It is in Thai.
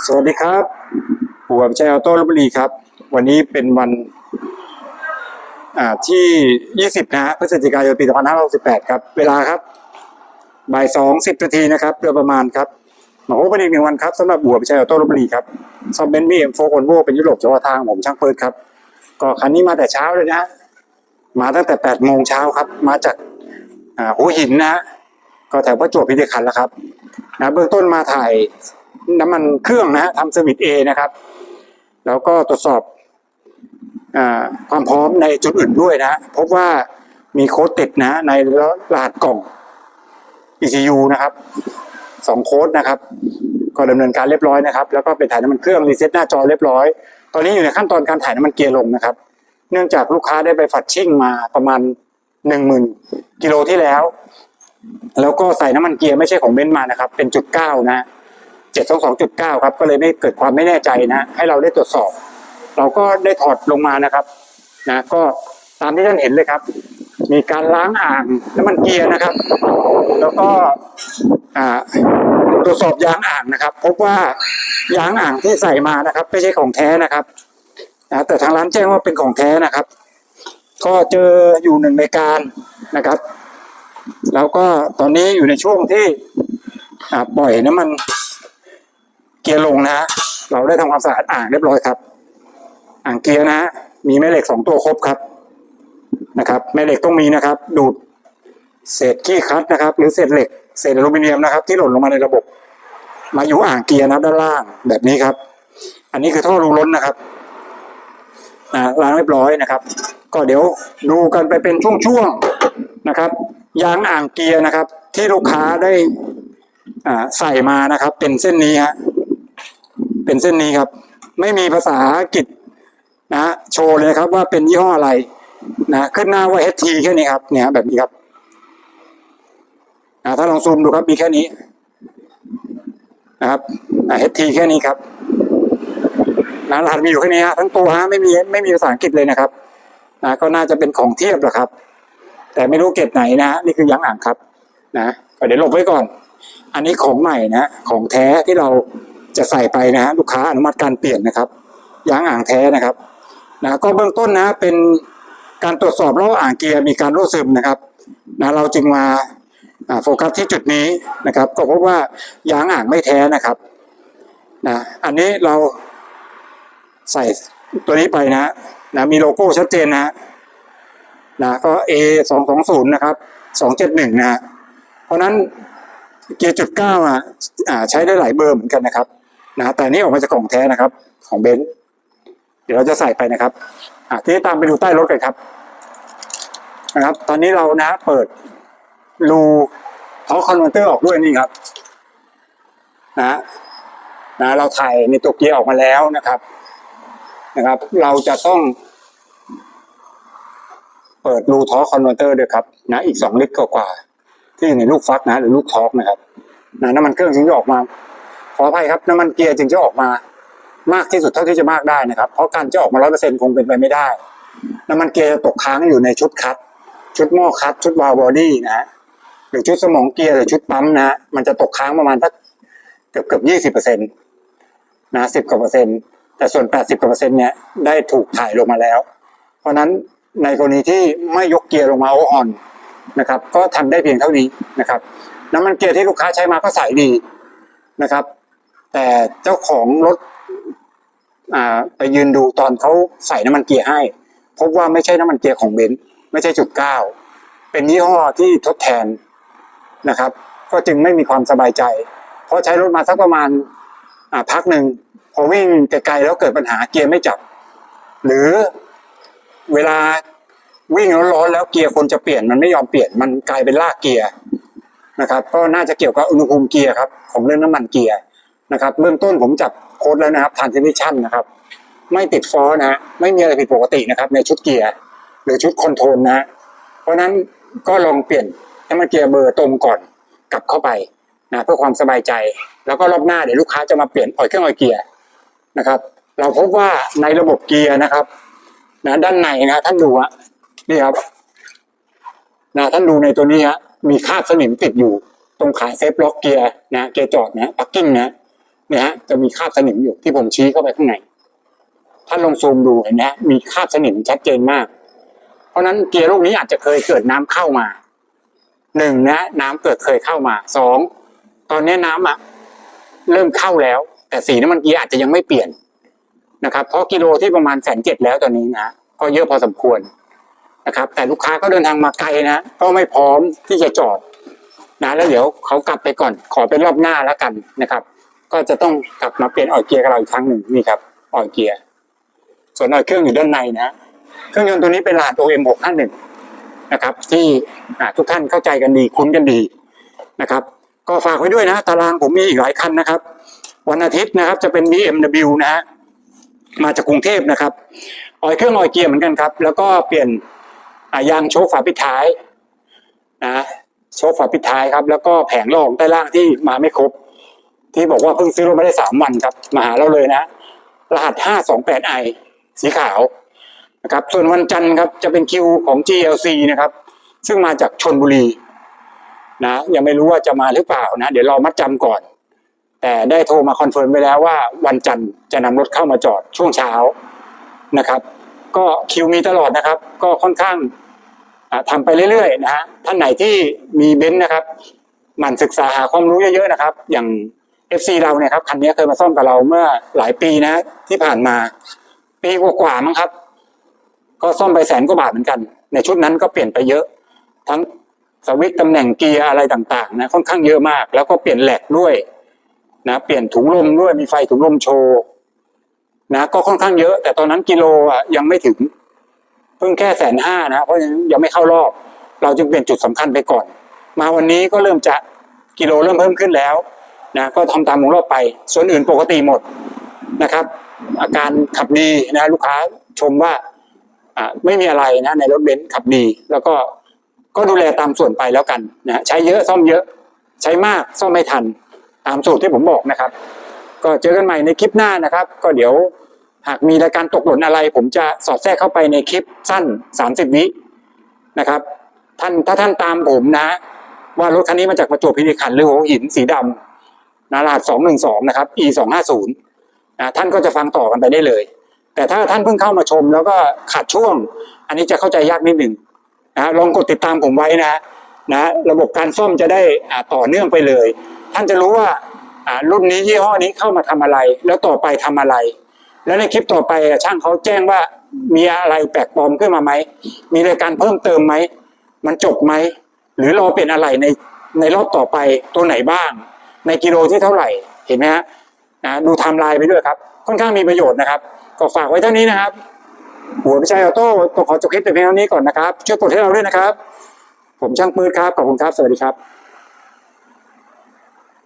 สวัสดีครับผมอับชัยออโต้ลพบุรีครับ วันนี้เป็นวันอ่าที่ 20 นะฮะพฤศจิกายนปี2568 ครับ เวลาครับบ่ายสองสิบนาทีนะครับโดยประมาณครับมาพบกันอีกหนึ่งวันครับสำหรับบัวพิชัยออโต้ลพบุรีครับซอมเบนมี่เอ็มโฟกอนโวเป็นยุโรปเฉพาะทางผมช่างเปิดครับ ก็คันนี้มาแต่เช้าเลยนะ มาตั้งแต่8โมงเช้าครับ มาจากอ่หัวหินนะฮะก็แถวประจวบคีรีขันธ์แล้วครับนะเบื้องต้นมาถ่าย น้ำมันเครื่องนะฮะทำเซอร์วิสเอนะครับ แล้วก็ตรวจสอบอความพร้อมในจุดอื่นด้วยนะพบว่ามีโค้ดติดนะในรหัสกล่อง ECU นะครับสองโค้ดนะครับ ก็ดำเนินการเรียบร้อยนะครับ แล้วก็ไปถ่ายน้ำมันเครื่องรีเซ็ตหน้าจอเรียบร้อย ตอนนี้อยู่ในขั้นตอนการถ่ายน้ำมันเกียร์ลงนะครับ เนื่องจากลูกค้าได้ไปฝัดชิ่งมาประมาณหนึ่งหมื่นกิโลที่แล้ว แล้วก็ใส่น้ำมันเกียร์ไม่ใช่ของเบนซ์มานะครับ เป็นจุดเก้านะ เจ็ดสองสองจุดเก้าครับก็เลยไม่เกิดความไม่แน่ใจนะ ให้เราได้ตรวจสอบ เราก็ได้ถอดลงมานะครับนะก็ตามที่ท่านเห็นเลยครับ มีการล้างอ่างน้ำมันเกียร์นะครับ แล้วก็ตรวจสอบยางอ่างนะครับ พบว่ายางอ่างที่ใส่มานะครับ ไม่ใช่ของแท้นะครับนะแต่ทางร้านแจ้งว่าเป็นของแท้นะครับ ก็เจออยู่หนึ่งในการนะครับ แล้วก็ตอนนี้อยู่ในช่วงที่ปล่อยน้ำมัน เกียร์ลงนะฮะเราได้ทำความสะอาดอ่างเรียบร้อยครับ อ่างเกียร์นะฮะมีแม่เหล็กสองตัวครบครับนะครับ แม่เหล็กต้องมีนะครับ ดูดเศษขี้คัดนะครับ หรือเศษเหล็กเศษอลูมิเนียมนะครับ ที่หล่นลงมาในระบบ มาอยู่อ่างเกียร์นะด้านล่างแบบนี้ครับ อันนี้คือท่อรูล้นนะครับอ่าล้างเรียบร้อยนะครับ ก็เดี๋ยวดูกันไปเป็นช่วงๆนะครับ ยางอ่างเกียร์นะครับ ที่ลูกค้าได้อ่าใส่มานะครับ เป็นเส้นนี้ฮะ เป็นเส้นนี้ครับ ไม่มีภาษาอังกฤษนะโชว์เลยครับว่าเป็นยี่ห้ออะไรนะขึ้นหน้าว่า HT แค่นี้ครับ เนี่ยแบบนี้ครับอ่าถ้าลองซูมดูครับมีแค่นี้นะครับอ่า HT แค่นี้ครับนะรหัสมีอยู่แค่นี้ฮะทั้งตัวฮะไม่มีไม่มีภาษาอังกฤษเลยนะครับนะก็น่าจะเป็นของเทียบแหละครับ แต่ไม่รู้เกรดไหนนะนี่คือยางอ่างครับ นะก็เดี๋ยวหลบไว้ก่อน อันนี้ของใหม่นะ ของแท้ที่เรา จะใส่ไปนะฮะลูกค้าอนุมัติการเปลี่ยนนะครับยางอ่างแท้นะครับนะก็เบื้องต้นนะเป็นการตรวจสอบล้ออ่างเกียร์มีการรั่วซึมนะครับนะเราจึงมาโฟกัสที่จุดนี้นะครับ ก็พบว่ายางอ่างไม่แท้นะครับนะอันนี้เราใส่ตัวนี้ไปนะนะมีโลโก้ชัดเจนนะนะก็ A สองสองศูนย์นะครับสองเจ็ดหนึ่งนะฮะเพราะนั้นเกียร์จุดเก้าอะใช้ได้หลายเบอร์เหมือนกันนะครับ นะแต่นี่ออกมาจากกล่องแท้นะครับ ของเบนซ์เดี๋ยวเราจะใส่ไปนะครับอ่าทีนี้ตามไปดูใต้รถกันครับ นะครับ ตอนนี้เรานะเปิดรูท้อคอนเวอร์เตอร์ออกด้วยนี่ครับ นะนะเราถ่ายในตัวเกียร์ออกมาแล้วนะครับ นะครับ เราจะต้อง เปิดรูท้อคอนเวอร์เตอร์ด้วยครับ นะ อีกสองลิตรกว่าที่อยู่ในลูกฟักนะ หรือลูกทอกนะครับนะน้ำมันเครื่องจึงจะออกมา ออภัยครับน้ำมันเกียร์จึงจะออกมามากที่สุดเท่าที่จะมากได้นะครับ เพราะการจะออกมาร้อยเปอร์เซ็นคงเป็นไปไม่ได้ น้ำมันเกียร์จะตกค้างอยู่ในชุดคัด ชุดหม้อคัด ชุดวาล์วบอดี้นะหรือชุดสมองเกียร์หรือชุดปั๊มนะมันจะตกค้างประมาณสักเกือบเกือบยี่สิบเปอร์เซ็นต์นะสิบกว่าเปอร์เซ็นต์แต่ส่วนแปดสิบกว่าเปอร์เซ็นต์เนี่ยได้ถูกถ่ายลงมาแล้ว เพราะฉะนั้นในกรณีที่ไม่ยกเกียร์ลงมาโอออนนะครับ ก็ทำได้เพียงเท่านี้นะครับน้ำมันเกียร์ที่ลูกค้าใช้มาก็ใส่ดีนะครับ แต่เจ้าของรถอ่าไปยืนดูตอนเขาใส่น้ำมันเกียร์ให้ พบว่าไม่ใช่น้ำมันเกียร์ของเบนซ์ไม่ใช่จุดเก้าเป็นยี่ห้อที่ทดแทนนะครับ ก็จึงไม่มีความสบายใจ เพราะใช้รถมาสักประมาณอ่าพักหนึ่งพอวิ่งไกลๆแล้วเกิดปัญหาเกียร์ไม่จับ หรือเวลาวิ่งร้อนแล้วเกียร์คนจะเปลี่ยนมันไม่ยอมเปลี่ยนมันกลายเป็นลากเกียร์นะครับ ก็น่าจะเกี่ยวกับอุณหภูมิเกียร์ครับของเรื่องน้ำมันเกียร์ นะครับเบื้องต้นผมจับโค้ดแล้วนะครับทานซิมิชันนะครับ ไม่ติดฟอนะ ไม่มีอะไรผิดปกตินะครับ ในชุดเกียร์ หรือชุดคอนโทรลนะเพราะนั้นก็ลองเปลี่ยนน้มันเกียร์เบอร์ตรงก่อนกลับเข้าไปนะเพื่อความสบายใจ แล้วก็รอบหน้าเดี๋ยวลูกค้าจะมาเปลี่ยนออยเครื่องออยเกียร์นะครับ เราพบว่าในระบบเกียร์นะครับนะด้านในนะท่านดูอะนี่ครับนะท่านดูในตัวนี้ฮะมีคาบสนิมติดอยู่ ตรงขาเซฟล็อกเกียร์นะเกียร์จอดนะปักกิ้งนะ นี่ยฮะจะมีคราบสนิมอยู่ที่ผมชี้เข้าไปข้างในท่านลองซูมดูเห็นไหมฮะมีคราบสนิมชัดเจนมาก เพราะฉะนั้นเกียร์ลูกนี้อาจจะเคยเกิดน้ำเข้ามาหนึ่งนะน้ำเกิดเคยเข้ามาสองตอนนี้น้ำอะเริ่มเข้าแล้ว แต่สีน้ำมันเกียร์อาจจะยังไม่เปลี่ยนนะครับ เพราะกิโลที่ประมาณแสนเจ็ดแล้วตอนนี้นะก็เยอะพอสมควรนะครับ แต่ลูกค้าก็เดินทางมาไกลนะก็ไม่พร้อมที่จะจอดนะแล้วเดี๋ยวเขากลับไปก่อนขอเป็นรอบหน้าแล้วกันนะครับ ก็จะต้องกลับมาเปลี่ยนออยเกียร์กับเราอีกครั้งหนึ่งนี่ครับออยเกียร์ส่วนออยเครื่องอยู่ด้านในนะเครื่องยนต์ตัวนี้เป็นรหัส OM 651 นะครับ ที่ทุกท่านเข้าใจกันดีคุ้นกันดีนะครับ ก็ฝากไว้ด้วยนะ ตารางผมมีอีกหลายคันนะครับ วันอาทิตย์นะครับจะเป็น BMW นะฮะมาจากกรุงเทพนะครับออยเครื่องออยเกียร์เหมือนกันครับ แล้วก็เปลี่ยนยางโชคฝาปิดท้ายนะโชคฝาปิดท้ายครับ แล้วก็แผงรองใต้ล่างที่มาไม่ครบ ที่บอกว่าเพิ่งซื้อรถมาได้สามวันครับ มาหาเราเลยนะ รหัส 528i สีขาวนะครับ ส่วนวันจันทร์ครับจะเป็นคิวของ GLC นะครับ ซึ่งมาจากชนบุรีนะยังไม่รู้ว่าจะมาหรือเปล่านะ เดี๋ยวรอมัดจำก่อน แต่ได้โทรมาคอนเฟิร์มไปแล้วว่าวันจันทร์จะนำรถเข้ามาจอดช่วงเช้านะครับ ก็คิวมีตลอดนะครับ ก็ค่อนข้างอ่าทำไปเรื่อยๆนะฮะท่านไหนที่มีเบนซ์นะครับหมั่นศึกษาหาความรู้เยอะๆนะครับ อย่าง FC เราเนี่ยครับคันนี้เคยมาซ่อมกับเราเมื่อหลายปีนะ ที่ผ่านมา ปีกว่าๆมั้งครับ ก็ซ่อมไปแสนกว่าบาทเหมือนกัน ในชุดนั้นก็เปลี่ยนไปเยอะ ทั้งสวิตช์ตำแหน่งเกียร์อะไรต่างๆนะค่อนข้างเยอะมาก แล้วก็เปลี่ยนแหลกด้วยนะเปลี่ยนถุงลมด้วยมีไฟถุงลมโชว์นะก็ค่อนข้างเยอะ แต่ตอนนั้นกิโลอะยังไม่ถึงเพิ่งแค่แสนห้านะเพราะฉะนั้นยังไม่เข้ารอบ เราจึงเปลี่ยนจุดสำคัญไปก่อน มาวันนี้ก็เริ่มจะกิโลเริ่มเพิ่มขึ้นแล้ว นะก็ทำตามวงรอบไป ส่วนอื่นปกติหมดนะครับ อาการขับดีนะลูกค้าชมว่าไม่มีอะไรนะในรถเบนซ์ขับดี แล้วก็ก็ดูแลตามส่วนไปแล้วกันนะใช้เยอะซ่อมเยอะ ใช้มากซ่อมไม่ทัน ตามสูตรที่ผมบอกนะครับ ก็เจอกันใหม่ในคลิปหน้านะครับ ก็เดี๋ยวหากมีรายการตกหล่นอะไร ผมจะสอดแทรกเข้าไปในคลิปสั้น 30วินะครับ ท่านถ้าท่านตามผมนะ ว่ารถคันนี้มาจากประจวบคีรีขันธ์หรือหัวหินสีดำ นะรหัส212นะครับ e 250นย์นะท่านก็จะฟังต่อกันไปได้เลย แต่ถ้าท่านเพิ่งเข้ามาชมแล้วก็ขาดช่วง อันนี้จะเข้าใจยากนิดหนึ่งนะลองกดติดตามผมไว้นะนะระบบการซ่อมจะได้อ่าต่อเนื่องไปเลย ท่านจะรู้ว่าอ่ารุ่นนี้ยี่ห้อนี้เข้ามาทำอะไร แล้วต่อไปทำอะไร แล้วในคลิปต่อไปช่างเขาแจ้งว่ามีอะไรแปลกปลอมขึ้นมาไหม มีรายการเพิ่มเติมไหม มันจบไหม หรือเราเปลี่ยนอะไรในในรอบต่อไปตัวไหนบ้าง ในกิโลที่เท่าไหร่เห็นไหมฮะนะดูไทม์ไลน์ไปด้วยครับ ค่อนข้างมีประโยชน์นะครับ ก็ฝากไว้เท่านี้นะครับ หัวพิชัยออโต้ต้องขอจบคลิปแต่เพียงเท่านี้ก่อนนะครับช่วยกดให้เราด้วยนะครับ ผมช่างปืนครับขอบคุณครับสวัสดีครับ